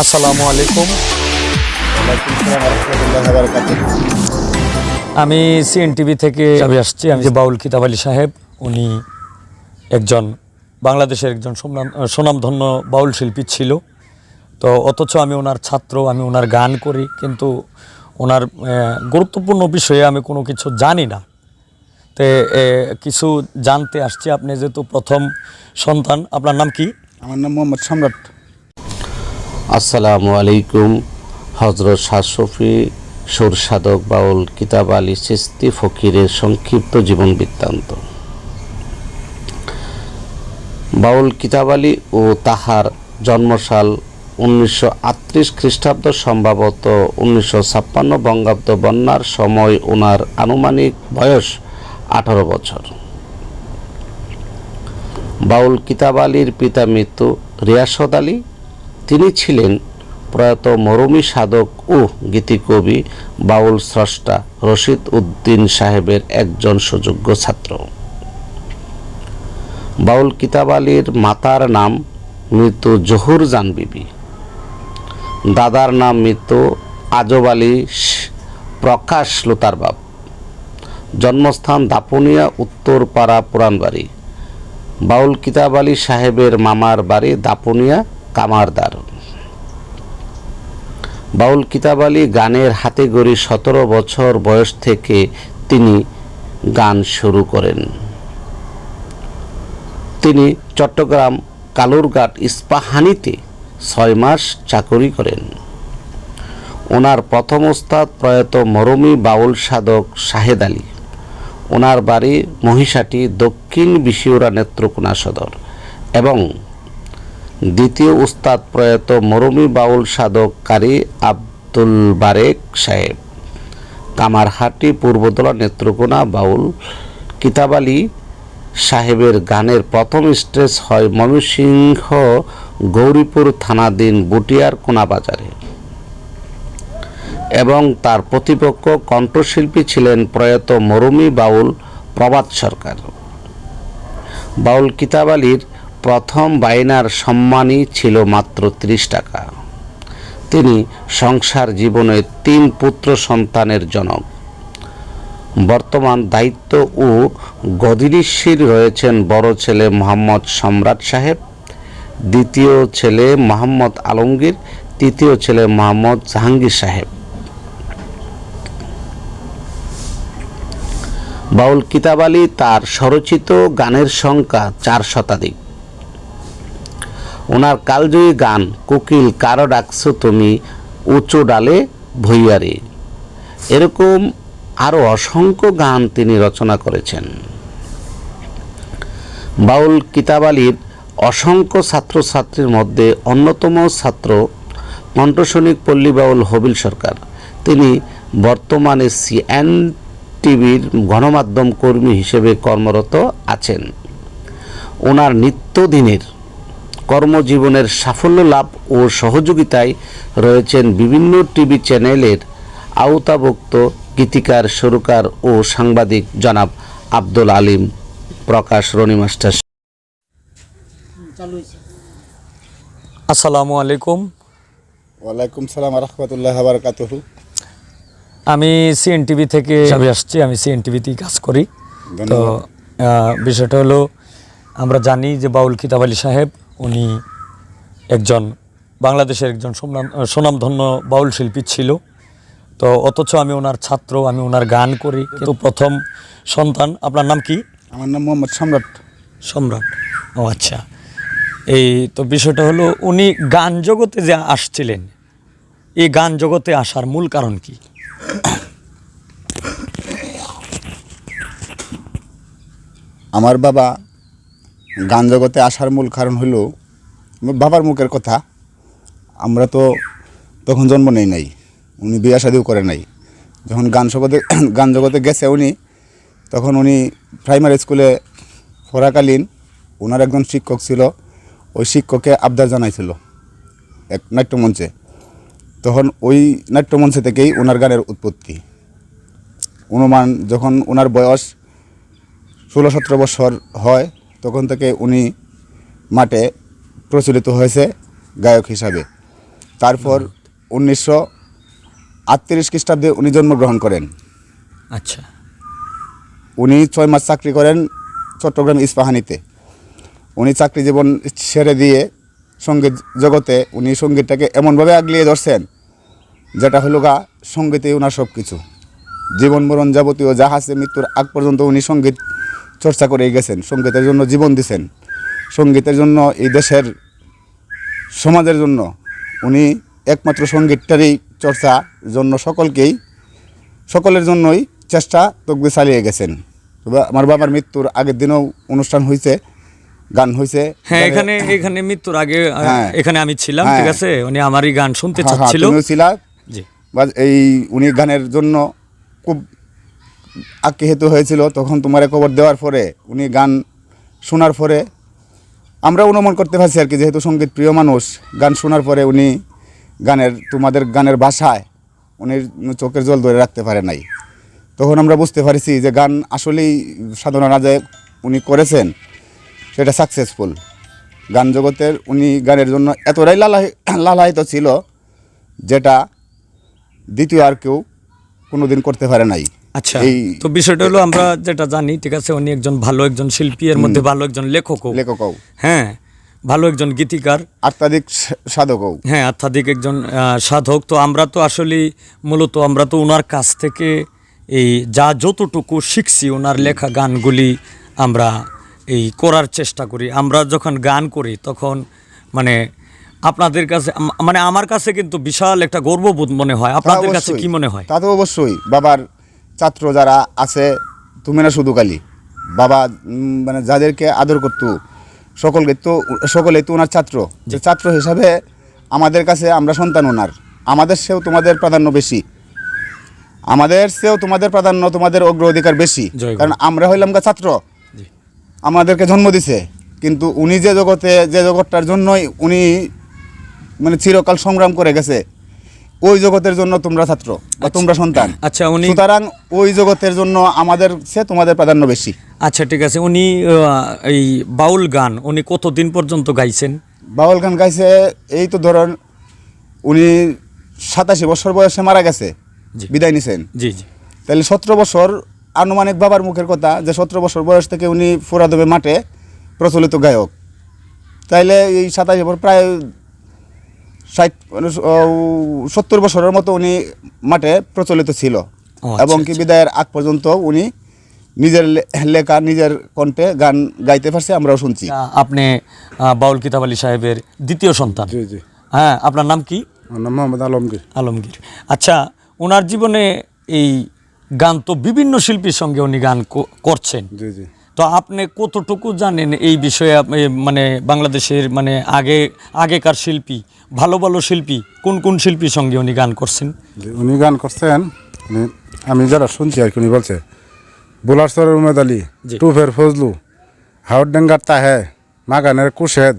আসসালামু আলাইকুম। আমি সিএনটিভি থেকে আমি আসছি, আমি যে বাউল কিতাব আলী সাহেব, উনি একজন বাংলাদেশের একজন সুনাম, সুনামধন্য বাউল শিল্পী ছিল। তো অথচ আমি ওনার ছাত্র, আমি ওনার গান করি, কিন্তু ওনার গুরুত্বপূর্ণ বিষয়ে আমি কোনো কিছু জানি না। তে কিছু জানতে আসছি। আপনি যেহেতু প্রথম সন্তান, আপনার নাম কি? আমার নাম মোহাম্মদ সম্রাট। আসসালামু আলাইকুম হজরত শাসফি সুর সাধক বাউল কিতাব আলী চিস্তি ফকিরের সংক্ষিপ্ত জীবন বৃত্তান্ত। বাউল কিতাব আলী ও তাহার জন্মসাল উনিশশো আটত্রিশ খ্রিস্টাব্দ সম্ভবত উনিশশো ছাপ্পান্ন বঙ্গাব্দ বন্যার সময় ওনার আনুমানিক বয়স আঠারো বছর। বাউল কিতাব আলীর পিতা মৃত্যু রিয়াসত আলী তিনি ছিলেন প্রয়াত মরমী সাধক ও গীতিকবি বাউল স্রষ্টা রশিদ উদ্দিন সাহেবের একজন সুযোগ্য ছাত্র। বাউল কিতাব আলীর মাতার নাম মৃত জহুর জান বিবি। দাদার নাম মৃত আজব আলী প্রকাশ লোতার বাপ। জন্মস্থান দাপুনিয়া, উত্তরপাড়া, পুরানবাড়ি। বাউল কিতাব আলী সাহেবের মামার বাড়ি দাপুনিয়া কামারদার বাউল কিতাব আলী গানের হাতে গড়ি সতেরো বছর বয়স থেকে তিনি গান শুরু করেন। তিনি চট্টগ্রাম কালুরঘাট ইস্পাহানিতে ছয় মাস চাকরি করেন। ওনার প্রথম ওস্তাদ প্রয়াত মরমী বাউল সাধক শাহেদ আলী, ওনার বাড়ি মহিষাটি দক্ষিণ বিশিউরা নেত্রকোনা সদর এবং দ্বিতীয় উস্তাদ প্রয়াত মরমী বাউল সাধক কারি আব্দুল বারেক সাহেব। কামারহাটি পূর্বতলা নেত্রকোনা বাউল কিতাব আলী সাহেবের গানের প্রথম স্টেজ হয় ময়মনসিংহ গৌরীপুর থানাধীন বুটিয়ার কোনা বাজারে এবং তার প্রতিপক্ষ কণ্ঠশিল্পী ছিলেন প্রয়াত মরমী বাউল প্রবাদ সরকার। বাউল কিতাব আলীর প্রথম বাইনার সম্মানই ছিল মাত্র ত্রিশ টাকা। তিনি সংসার জীবনে তিন পুত্র সন্তানের জনক। বর্তমান দায়িত্ব ও গদিনিশীর রয়েছেন বড় ছেলে মোহাম্মদ সম্রাট সাহেব, দ্বিতীয় ছেলে মোহাম্মদ আলমগীর, তৃতীয় ছেলে মোহাম্মদ জাহাঙ্গীর সাহেব। বাউল কিতাব আলী তার স্বরচিত গানের সংখ্যা চার শতাধিক। ওনার কালজয়ী গান, কোকিল, কারও ডাকছো তুমি উঁচু ডালে ভৈয়ারে। এরকম আরও অসংখ্য গান তিনি রচনা করেছেন। বাউল কিতাব আলীর অসংখ্য ছাত্রছাত্রীর মধ্যে অন্যতম ছাত্র কণ্ঠসনিক পল্লী বাউল হবিল সরকার। তিনি বর্তমানে সিএন টিভির গণমাধ্যম কর্মী হিসেবে কর্মরত আছেন। ওনার নিত্যদিনের কর্মজীবনের সাফল্য লাভ ও সহযোগিতায় রয়েছেন বিভিন্ন টিভি চ্যানেলের আওতাভুক্ত গীতিকার সুরকার ও সাংবাদিক জনাব আব্দুল আলিম প্রকাশ রনি মাস্টার। আসসালামু আলাইকুম। ওয়ালাইকুম সালাম রহমতুল্লাহ বারকাতুহু। আমি সিএনটিভি থেকে আমি আসছি আমি সিএনটিভিতেই কাজ করি। তো বিষয়টা হলো আমরা জানি যে বাউল কিতাব আলী সাহেব উনি একজন বাংলাদেশের একজন সুনাম সুনামধন্য বাউল শিল্পী ছিল। তো অথচ আমি ওনার ছাত্র আমি ওনার গান করি। কিন্তু প্রথম সন্তান আপনার নাম কি? আমার নাম মোহাম্মদ সম্রাট। সম্রাট। ও আচ্ছা। এই তো বিষয়টা হলো উনি গান জগতে যে আসছিলেন এই গান জগতে আসার মূল কারণ কি? আমার বাবা গান জগতে আসার মূল কারণ হলো বাবার মুখের কথা, আমরা তো তখন জন্ম নেই নাই, উনি বিয়া শাদিও করে নাই। যখন গান জগতে গান জগতে গেছে উনি, তখন উনি প্রাইমারি স্কুলে পড়াকালীন ওনার একজন শিক্ষক ছিল, ওই শিক্ষককে আবদার জানাইছিল এক নাট্যমঞ্চে। তখন ওই নাট্যমঞ্চে থেকেই ওনার গানের উৎপত্তি। অনুমান যখন ওনার বয়স ষোলো সতেরো বছর হয় তখন থেকে উনি মাঠে প্রচলিত হয়েছে গায়ক হিসাবে। তারপর উনিশশো আটত্রিশ খ্রিস্টাব্দে উনি জন্মগ্রহণ করেন। আচ্ছা। উনি ছয় মাস চাকরি করেন চট্টগ্রাম ইস্পাহানিতে। উনি চাকরি জীবন ছেড়ে দিয়ে সংগীত জগতে উনি সঙ্গীতটাকে এমনভাবে আগলিয়ে ধরছেন যেটা হলো গা সঙ্গীতে ওনার সব কিছু জীবন মরণ যাবতীয় যা আছে মৃত্যুর আগ পর্যন্ত উনি সংগীত চর্চা করে গেছেন সঙ্গীতের জন্য জীবন দিছেন। সঙ্গীতের জন্য এই দেশের সমাজের জন্য উনি একমাত্র সঙ্গীতটারই চর্চা জন্য সকলকেই সকলের জন্যই চেষ্টা তকবি চালিয়ে গেছেন। আমার বাবার মৃত্যুর আগের দিনেও অনুষ্ঠান হয়েছে গান হয়েছে হ্যাঁ এখানে এখানে মৃত্যুর আগে হ্যাঁ। এখানে আমি ছিলাম হ্যাঁ। ঠিক আছে? উনি আমারই গান শুনতে হ্যাঁ, চাচ্ছিল। তুমিও ছিলা। এই উনি গানের জন্য খুব আক্ষেহিত হয়েছিল, তখন তোমার খবর দেওয়ার পরে উনি গান শোনার পরে আমরা অনুমান করতে পারছি আর কি, যেহেতু সংগীত প্রিয় মানুষ, গান শোনার পরে উনি গানের, তোমাদের গানের ভাষায় উনি চোখের জল ধরে রাখতে পারে নাই। তখন আমরা বুঝতে পারছি যে গান আসলেই সাধনা রাজে উনি করেছেন, সেটা সাকসেসফুল গান জগতের উনি গানের জন্য এতটাই লালাই লালায়িত ছিল, যেটা দ্বিতীয় আর কেউ কোনো দিন করতে পারে নাই। আচ্ছা তো বিষয়টা হলো আমরা যেটা জানি ঠিক আছে উনি একজন ভালো একজন শিল্পী এর মধ্যে ভালো একজন লেখকও। লেখকও। হ্যাঁ ভালো একজন গীতিকার। সা- সাধকও। হ্যাঁ আধ্যাত্মিক একজন সাধক। তো আমরা তো আসলে মূলত আমরা তো ওনার কাছ থেকে এই যা যতটুকু শিখছি ওনার লেখা গানগুলি আমরা এই করার চেষ্টা করি। আমরা যখন গান করি তখন মানে আপনাদের কাছে মানে আমার কাছে কিন্তু বিশাল একটা গর্ববোধ মনে হয়। আপনাদের কাছে কি মনে হয়? তা তো অবশ্যই। বাবার ছাত্র যারা আছে তুমি না শুধু কালি বাবা মানে যাদেরকে আদর করতো সকলকে তো সকলে তো ওনার ছাত্র। যে ছাত্র হিসাবে আমাদের কাছে আমরা সন্তান ওনার। আমাদের সেও তোমাদের প্রাধান্য বেশি। আমাদের সেও তোমাদের প্রাধান্য তোমাদের অগ্রাধিকার বেশি। কারণ আমরা হইলাম গা ছাত্র। আমাদেরকে জন্ম দিছে। কিন্তু উনি যে জগতে যে জগৎটার জন্যই উনি মানে চিরকাল সংগ্রাম করে গেছে। ওই জগতের জন্য তোমরা ছাত্র বা তোমরা সন্তান। আচ্ছা উনি সুতরাং ওই জগতের জন্য আমাদের সে তোমাদের প্রাধান্য বেশি। আচ্ছা ঠিক আছে। উনি এই বাউল গান উনি কতদিন পর্যন্ত গাইছেন? বাউল গান গাইছে এই তো ধরেন উনি সাতাশি বছর বয়সে মারা গেছে। বিদায় নিছেন। জি জি। তাহলে সতেরো বছর আনুমানিক বাবার মুখের কথা যে সতেরো বছর বয়স থেকে উনি ফুরাদবে মাঠে প্রচলিত গায়ক। তাইলে এই সাতাশি বছর প্রায় ষাট মানে সত্তর বছরের মতো উনি মাঠে প্রচলিত ছিল। আচ্ছা, এবং কি আচ্ছা। বিদায়ের আগ পর্যন্ত উনি নিজের লে- লেখা নিজের কণ্ঠে গান গাইতে পারছে আমরাও শুনছি। আপনি বাউল কিতাব আলী সাহেবের দ্বিতীয় সন্তান। জি জি। হ্যাঁ আপনার নাম কি? নাম মোহাম্মদ আলমগীর। আলমগীর। আচ্ছা ওনার জীবনে এই গান তো বিভিন্ন শিল্পীর সঙ্গে উনি গান কো- করছেন। জি জি। তো আপনি কতটুকু জানেন এই বিষয়ে মানে বাংলাদেশের মানে আগে আগেকার শিল্পী ভালো ভালো শিল্পী কোন কোন শিল্পীর সঙ্গে উনি গান করছেন? উনি গান করছেন আমি যারা শুনছি আর কি উনি বলছে বুলারসরের উমেদ আলী টুফের ফজলু হাউডডাঙ্গার তাহে মাগানের কুশেদ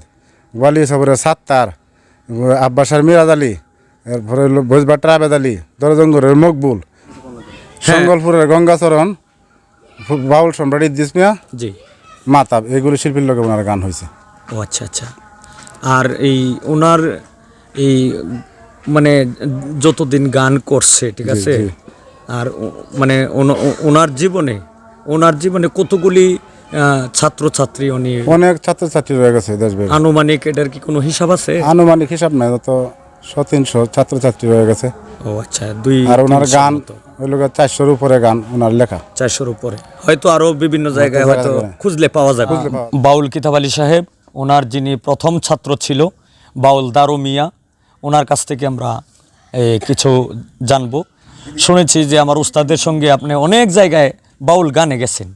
ওয়ালি সবরের সাত্তার আব্বাসার মিরাজ আলী এরপরে হলো ভোজবাটার আবেদ আলী দরজঙ্গরের মকবুল সঙ্গলপুরের গঙ্গাচরণ বাউল সম্রাট ইদ্দিস মিয়া জি। মাতাব এগুলি শিল্পীর লোকে ওনার গান হয়েছে। ও আচ্ছা আচ্ছা। আর এই ওনার এই মানে যতদিন গান করছে ঠিক আছে? আর মানে ওনার জীবনে ওনার জীবনে কতগুলি ছাত্রছাত্রী উনি অনেক ছাত্রছাত্রী রয়ে গেছে আনুমানিক এটার কি কোনো হিসাব আছে? আনুমানিক হিসাব নাই তো সতিনশো ছাত্রছাত্রী রয়ে গেছে। ও আচ্ছা দুই আর ওনার গান চারশোর উপরে গান ওনার লেখা। চারশোর উপরে। হয়তো আরও বিভিন্ন জায়গায় হয়তো খুঁজলে পাওয়া যাবে। বাউল কিতাব আলী সাহেব ওনার যিনি প্রথম ছাত্র ছিল বাউল দারু মিয়া ওনার কাছ থেকে আমরা কিছু জানব। শুনেছি যে আমার উস্তাদের সঙ্গে আপনি অনেক জায়গায় বাউল গানে গেছেন।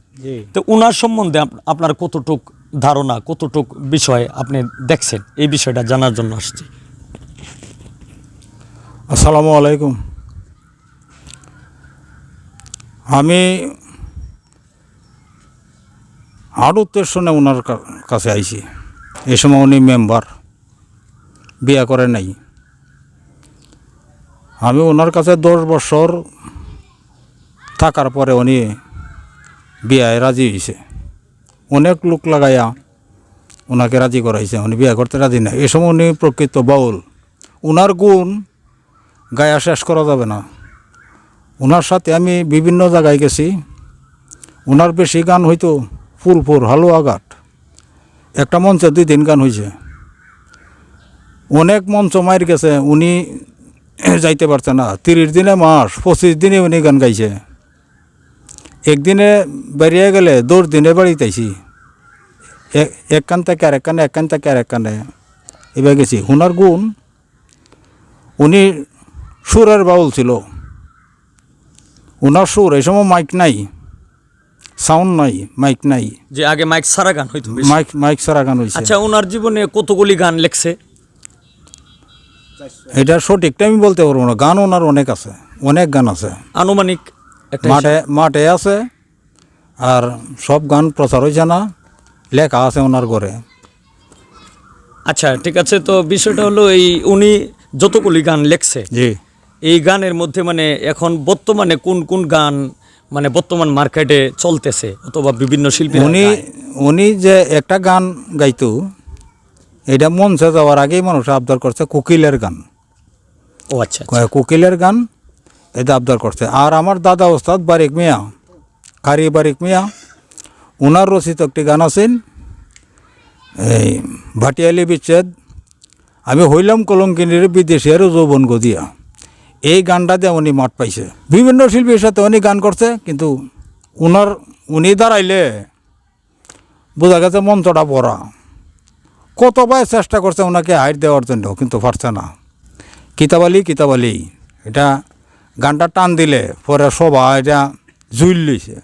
তো ওনার সম্বন্ধে আপনার কতটুক ধারণা কতটুক বিষয় আপনি দেখছেন? এই বিষয়টা জানার জন্য আসছি। আসসালামু আলাইকুম। আমি আরও শুনে ওনার কাছে আইছি। এই সময় উনি মেম্বার। বিয়া করে নাই। আমি ওনার কাছে দশ বছর থাকার পরে উনি বিয়ায় রাজি হয়েছে অনেক লোক লাগাইয়া ওনাকে রাজি করাইছে। উনি বিয়া করতে রাজি নাই। এই সময় উনি প্রকৃত বাউল। ওনার গুণ গায়া শেষ করা যাবে না। ওনার সাথে আমি বিভিন্ন জায়গায় গেছি। ওনার বেশি গান হয়তো ফুলপুর হালুয়া ঘাট। একটা মঞ্চে দুই দিন গান হয়েছে। অনেক মঞ্চ মায়ের গেছে, উনি যাইতে পারছে না। তিরিশ দিনে মাস, পঁচিশ দিনে উনি গান গাইছে। একদিনে বেরিয়ে গেলে দশ দিনে বাড়িতে আইছি। এক কান থেকে আরেক কানে, এক কান থেকে আরেক কানে। এবার গেছি। হুনার গুণ, উনি সুরের বাউল ছিল। ওনার সুর এই সময় মাইক নাই সাউন্ড নাই মাইক নাই। যে আগে মাইক সারা গান হইতো মাইক মাইক সারা গান হয়েছে আচ্ছা ওনার জীবনে কতগুলি গান লেখছে? এটা সঠিকটা আমি বলতে পারব না। গান ওনার অনেক আছে অনেক গান আছে। আনুমানিক মাঠে মাঠে আছে আর সব গান প্রচার হয়েছে না লেখা আছে ওনার ঘরে। আচ্ছা ঠিক আছে তো বিষয়টা হলো এই উনি যতগুলি গান লেখছে জি। এই গানের মধ্যে মানে এখন বর্তমানে কোন কোন গান মানে বর্তমান মার্কেটে চলতেছে অথবা বিভিন্ন শিল্পী উনি উনি যে একটা গান গাইতো এটা মঞ্চে যাওয়ার আগেই মানুষ আবদার করছে কোকিলের গান। ও আচ্ছা আচ্ছা। কোকিলের গান? এটা আবদার করছে। আর আমার দাদা ওস্তাদ বারিক মিয়া কারি বারিক মিয়া ওনার রচিত একটি গান আছেন এই ভাটিয়ালি বিচ্ছেদ আমি হইলাম কলঙ্কিনীর বিদেশের যৌবন গদিয়া। এই গানটাতে উনি মাঠ পাইছে। বিভিন্ন শিল্পীর সাথে উনি গান করছে, কিন্তু উনার, উনি দাঁড়াইলে বোঝা গেছে মঞ্চটা ভরা। কতবার চেষ্টা করছে ওনাকে হাইট দেওয়ার জন্য, কিন্তু পারছে না। কিতাবালি কিতাবালি এটা গানটা টান দিলে পরে সবাই এটা জুইল লইছে